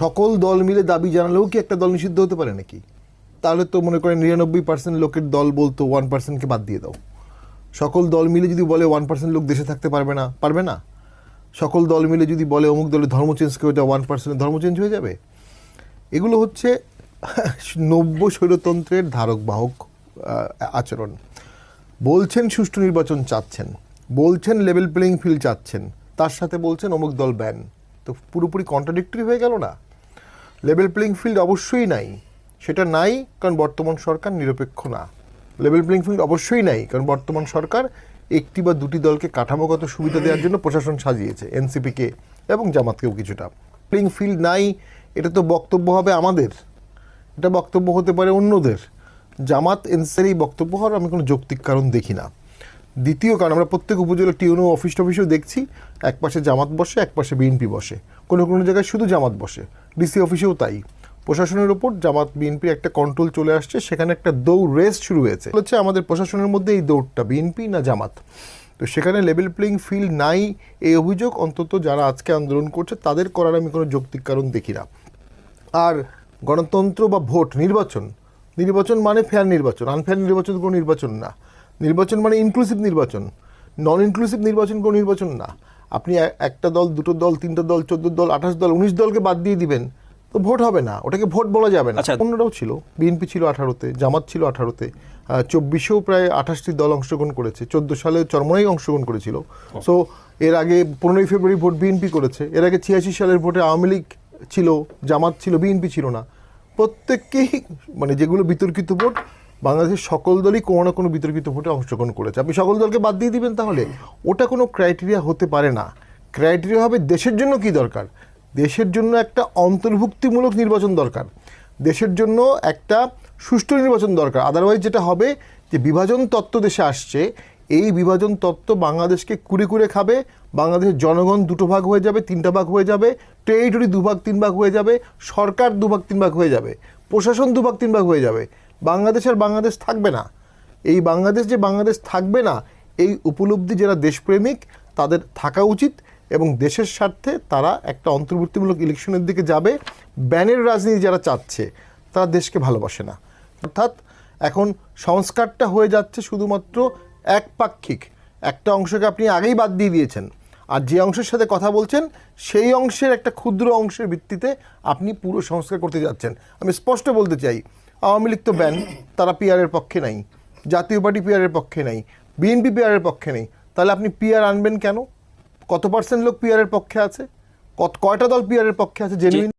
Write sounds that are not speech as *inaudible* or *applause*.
সকল দল মিলে দাবি জানালেও কি একটা দল নিষিদ্ধ হতে পারে নাকি? তাহলে তো মনে করেন নিরানব্বই পার্সেন্ট লোকের দল বলতো ওয়ান পার্সেন্টকে বাদ দিয়ে দাও। সকল দল মিলে যদি বলে ওয়ান পার্সেন্ট লোক দেশে থাকতে পারবে না পারবে না? সকল দল মিলে যদি বলে অমুক দলের ধর্ম চেঞ্জ করে দেওয়া ওয়ান পার্সেন্টের ধর্ম চেঞ্জ হয়ে যাবে? এগুলো হচ্ছে *laughs* নব্য স্বৈরতন্ত্রের ধারক বাহক আচরণ। বলছেন সুষ্ঠু নির্বাচন চাচ্ছেন। বলছেন লেভেল প্লেইং ফিল্ড চাচ্ছেন। তার সাথে বলছেন অমুক দল ব্যান তো পুরোপুরি কন্ট্রাডিক্টরি হয়ে গেল না? লেভেল প্লেইং ফিল্ড অবশ্যই নাই। সেটা নাই কারণ বর্তমান সরকার নিরপেক্ষ না। লেভেল প্লেইং ফিল্ড অবশ্যই নাই কারণ বর্তমান সরকার একটি বা দুটি দলকে কাঠামোগত সুবিধা দেওয়ার জন্য প্রশাসন সাজিয়েছে এনসিপিকে এবং জামাতকেও কিছুটা। প্লেইং ফিল্ড নাই, এটা তো বক্তব্য হবে আমাদের। এটা বক্তব্য হতে পারে অন্যদের। জামাত এনসির এই বক্তব্য হওয়ার আমি কোনো যৌক্তিক কারণ দেখি না। দ্বিতীয় কারণ, আমরা প্রত্যেক উপজেলা টিউনো অফিস টফিসেও দেখছি এক পাশে জামাত বসে এক পাশে বিএনপি বসে। কোনো কোনো জায়গায় শুধু জামাত বসে। ডিসি অফিসেও তাই। প্রশাসনের ওপর জামাত বিএনপির একটা কন্ট্রোল চলে আসছে, সেখানে একটা দৌড় রেস শুরু হয়েছে। হচ্ছে আমাদের প্রশাসনের মধ্যে এই দৌড়টা বিএনপি না জামাত। তো সেখানে লেভেল প্লেইং ফিল্ড নাই, এই অভিযোগ অন্তত যারা আজকে আন্দোলন করছে, তাদের করার আমি কোনো যৌক্তিক কারণ দেখি না। আর গণতন্ত্র বা ভোট, নির্বাচন। নির্বাচন মানে ফেয়ার নির্বাচন আনফেয়ার নির্বাচন কোনো নির্বাচন না। নির্বাচন মানে ইনক্লুসিভ নির্বাচন। নন ইনক্লুসিভ নির্বাচন কোনো নির্বাচন না। আপনি একটা দল দুটো দল তিনটা দল চোদ্দ দল আঠাশ দল উনিশ দলকে বাদ দিয়ে দিবেন তো ভোট হবে না। ওটাকে ভোট বলা যাবে না। আচ্ছা। অন্যরাও ছিল। বিএনপি ছিল আঠারোতে জামাত ছিল আঠারোতে। চব্বিশেও প্রায় আঠাশটি দল অংশগ্রহণ করেছে। চোদ্দ সালে চরমনাই অংশগ্রহণ করেছিল। সো এর আগে পনেরোই ফেব্রুয়ারি ভোট বিএনপি করেছে। এর আগে ছিয়াশি সালের ভোটে আওয়ামী লীগ ছিল জামাত ছিল বিএনপি ছিল না। প্রত্যেককেই মানে যেগুলো বিতর্কিত ভোট বাংলাদেশের সকল দলই কোনো না কোনো বিতর্কিত ভোটে অংশগ্রহণ করেছে। আপনি সকল দলকে বাদ দিয়ে দিবেন তাহলে? ওটা কোনো ক্রাইটেরিয়া হতে পারে না। ক্রাইটেরিয়া হবে দেশের জন্য কি দরকার? দেশের জন্য একটা অন্তর্ভুক্তিমূলক নির্বাচন দরকার। দেশের জন্য একটা সুষ্ঠু নির্বাচন দরকার। আদারওয়াইজ যেটা হবে যে বিভাজন তত্ত্ব দেশে আসছে। এই বিভাজন তত্ত্ব বাংলাদেশকে কুড়ে কুড়ে খাবে। বাংলাদেশের জনগণ দুটো ভাগ হয়ে যাবে, তিনটা ভাগ হয়ে যাবে। টেরিটরি দুভাগ, তিন ভাগ হয়ে যাবে। সরকার দুভাগ, তিন ভাগ হয়ে যাবে। প্রশাসন দুভাগ, তিন ভাগ হয়ে যাবে। বাংলাদেশ আর বাংলাদেশ থাকবে না। এই বাংলাদেশ যে বাংলাদেশ থাকবে না, এই উপলব্ধি যারা দেশপ্রেমিক, তাদের থাকা উচিত এবং দেশের স্বার্থে তারা একটা অন্তর্বর্তীমূলক ইলেকশনের দিকে যাবে। ব্যানের রাজনীতি যারা চাচ্ছে, তারা দেশকে ভালোবাসে না। অর্থাৎ এখন সংস্কারটা হয়ে যাচ্ছে শুধুমাত্র একপাক্ষিক। একটা অংশকে আপনি আগেই বাদ দিয়ে দিয়েছেন। আর যে অংশের সাথে কথা বলছেন, সেই অংশের একটা ক্ষুদ্র অংশের ভিত্তিতে আপনি পুরো সংস্কার করতে যাচ্ছেন। আমি স্পষ্ট বলতে চাই আওয়ামী লীগ তো ব্যান তারা পিআরের পক্ষে নাই। জাতীয় পার্টি পিআরের পক্ষে নাই। বিএনপি পিআরের পক্ষে নেই। তাহলে আপনি পিয়ার আনবেন কেন? কত পার্সেন্ট লোক পিয়ারের পক্ষে আছে? কত কয়টা দল পিয়ারের পক্ষে আছে? জেনুইন